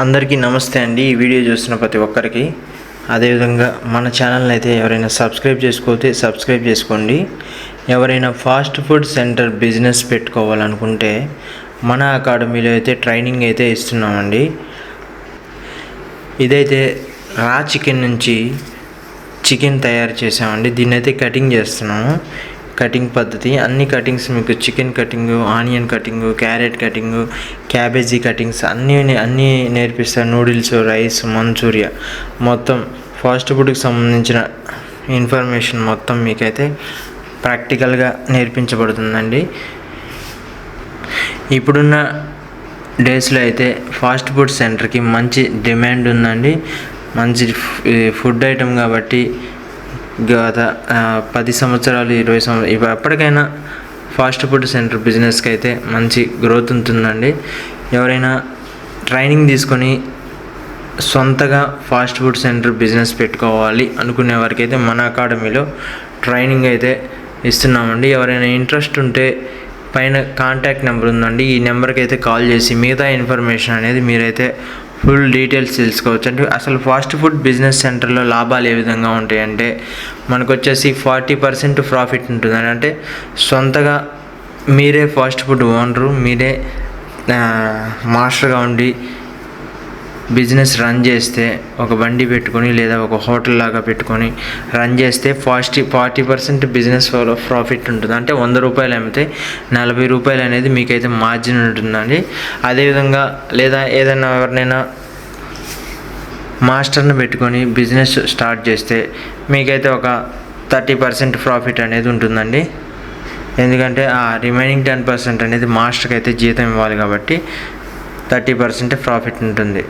అందరికీ నమస్తే అండి. ఈ వీడియో చూస్తున్న ప్రతి ఒక్కరికి. అదేవిధంగా మన ఛానల్ని అయితే ఎవరైనా సబ్స్క్రైబ్ చేసుకోతే సబ్స్క్రైబ్ చేసుకోండి. ఎవరైనా ఫాస్ట్ ఫుడ్ సెంటర్ బిజినెస్ పెట్టుకోవాలనుకుంటే మన అకాడమీలో అయితే ట్రైనింగ్ అయితే ఇస్తున్నామండి. ఇదైతే రా చికెన్ నుంచి చికెన్ తయారు చేసామండి. దీన్ని అయితే కటింగ్ చేస్తున్నాము. కటింగ్ పద్ధతి. అన్ని కటింగ్స్ మీకు chicken cutting onion cutting carrot cutting cabbage cuttings అన్నీ అన్నీ నేర్పిస్తారు. Noodles rice manchuria. మొత్తం ఫాస్ట్ ఫుడ్కి సంబంధించిన ఇన్ఫర్మేషన్ మొత్తం మీకైతే ప్రాక్టికల్గా నేర్పించబడుతుందండి. ఇప్పుడున్న డేస్లో అయితే ఫాస్ట్ ఫుడ్ సెంటర్కి మంచి డిమాండ్ ఉందండి. మంచి ఫుడ్ ఐటమ్ కాబట్టి గత పది సంవత్సరాలు ఇరవై సంవత్సరాలు ఎప్పటికైనా ఫాస్ట్ ఫుడ్ సెంటర్ బిజినెస్కి అయితే మంచి గ్రోత్ ఉంటుందండి. ఎవరైనా ట్రైనింగ్ తీసుకొని సొంతగా ఫాస్ట్ ఫుడ్ సెంటర్ బిజినెస్ పెట్టుకోవాలి అనుకునే వారికి అయితే మన అకాడమీలో ట్రైనింగ్ అయితే ఇస్తున్నామండి. ఎవరైనా ఇంట్రెస్ట్ ఉంటే పైన కాంటాక్ట్ నెంబర్ ఉందండి. ఈ నెంబర్కి అయితే కాల్ చేసి మిగతా ఇన్ఫర్మేషన్ అనేది మీరైతే ఫుల్ డీటెయిల్స్ తెలుసుకోవచ్చు. అంటే అసలు ఫాస్ట్ ఫుడ్ బిజినెస్ సెంటర్లో లాభాలు ఏ విధంగా ఉంటాయంటే మనకు వచ్చేసి ఫార్టీ పర్సెంట్ ప్రాఫిట్ ఉంటుందని అంటే సొంతగా మీరే ఫాస్ట్ ఫుడ్ ఓనరు మీరే మాస్టర్గా ఉండి బిజినెస్ రన్ చేస్తే ఒక బండి పెట్టుకొని లేదా ఒక హోటల్ లాగా పెట్టుకొని రన్ చేస్తే fast forty percent business profit ఉంటుంది. అంటే వంద రూపాయలు అమ్మితే నలభై రూపాయలు అనేది మీకైతే మార్జిన్ ఉంటుందండి. అదేవిధంగా లేదా ఏదైనా ఎవరినైనా మాస్టర్ని పెట్టుకొని బిజినెస్ స్టార్ట్ చేస్తే మీకైతే ఒక థర్టీ పర్సెంట్ ప్రాఫిట్ అనేది ఉంటుందండి. ఎందుకంటే ఆ రిమైనింగ్ టెన్ పర్సెంట్ అనేది మాస్టర్కి అయితే జీతం ఇవ్వాలి కాబట్టి థర్టీ పర్సెంట్ ప్రాఫిట్ ఉంటుంది.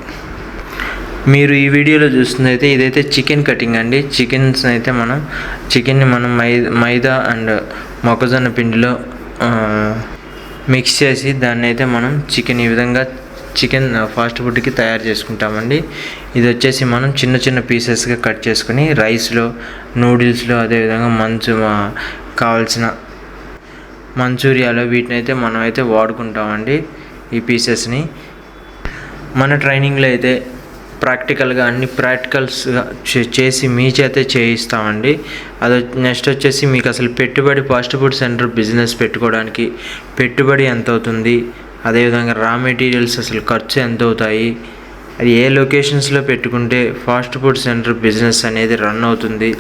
మీరు ఈ వీడియోలో చూస్తుందైతే అయితే ఇదైతే చికెన్ కటింగ్ అండి. చికెన్స్ అయితే మనం చికెన్ని మనం మై మైదా అండ్ మొక్కజొన్న పిండిలో మిక్స్ చేసి దాన్ని అయితే మనం చికెన్ ఈ విధంగా చికెన్ ఫాస్ట్ ఫుడ్కి తయారు చేసుకుంటామండి. ఇది వచ్చేసి మనం చిన్న చిన్న పీసెస్గా కట్ చేసుకుని రైస్లో నూడిల్స్లో అదేవిధంగా మంచు కావాల్సిన మంచూరియాలో వీటిని అయితే మనం అయితే వాడుకుంటామండి ఈ పీసెస్ని. మన ట్రైనింగ్లో అయితే ప్రాక్టికల్గా అన్ని ప్రాక్టికల్స్గా చే- చేసి మీ చేతే చేయిస్తామండి. అది నెక్స్ట్ వచ్చేసి మీకు అసలు పెట్టుబడి ఫాస్ట్ ఫుడ్ సెంటర్ బిజినెస్ పెట్టుకోవడానికి పెట్టుబడి ఎంత అవుతుంది అదేవిధంగా రా మెటీరియల్స్ అసలు ఖర్చు ఎంత అవుతాయి అది ఏ లొకేషన్స్లో పెట్టుకుంటే ఫాస్ట్ ఫుడ్ సెంటర్ బిజినెస్ అనేది రన్ అవుతుంది?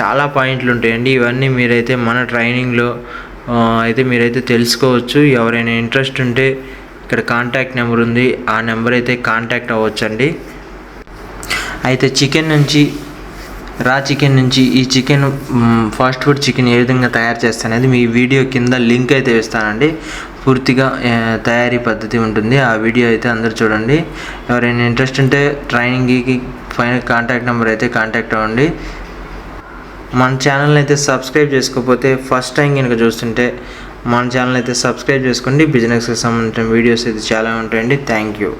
చాలా పాయింట్లు ఉంటాయండి. ఇవన్నీ మీరైతే మన ట్రైనింగ్లో అయితే మీరైతే తెలుసుకోవచ్చు. ఎవరైనా ఇంట్రెస్ట్ ఉంటే ఇక్కడ కాంటాక్ట్ నెంబర్ ఉంది. ఆ నెంబర్ అయితే కాంటాక్ట్ అవ్వచ్చండి. అయితే చికెన్ నుంచి రా చికెన్ నుంచి ఈ చికెన్ ఫాస్ట్ ఫుడ్ చికెన్ ఏ విధంగా తయారు చేస్తాననేది మీ వీడియో కింద లింక్ అయితే ఇస్తానండి పూర్తిగా తయారీ పద్ధతి ఉంటుంది. ఆ వీడియో అయితే అందరు చూడండి. ఎవరైనా ఇంట్రెస్ట్ ఉంటే ట్రైనింగ్కి పైన కాంటాక్ట్ నెంబర్ అయితే కాంటాక్ట్ అవ్వండి. మన ఛానల్ అయితే సబ్స్క్రైబ్ చేసుకోకపోతే ఫస్ట్ టైం కనుక చూస్తుంటే మన ఛానల్ అయితే సబ్స్క్రైబ్ చేసుకోండి. బిజినెస్కి సంబంధించిన వీడియోస్ అయితే చాలా ఉంటాయండి. Thank you.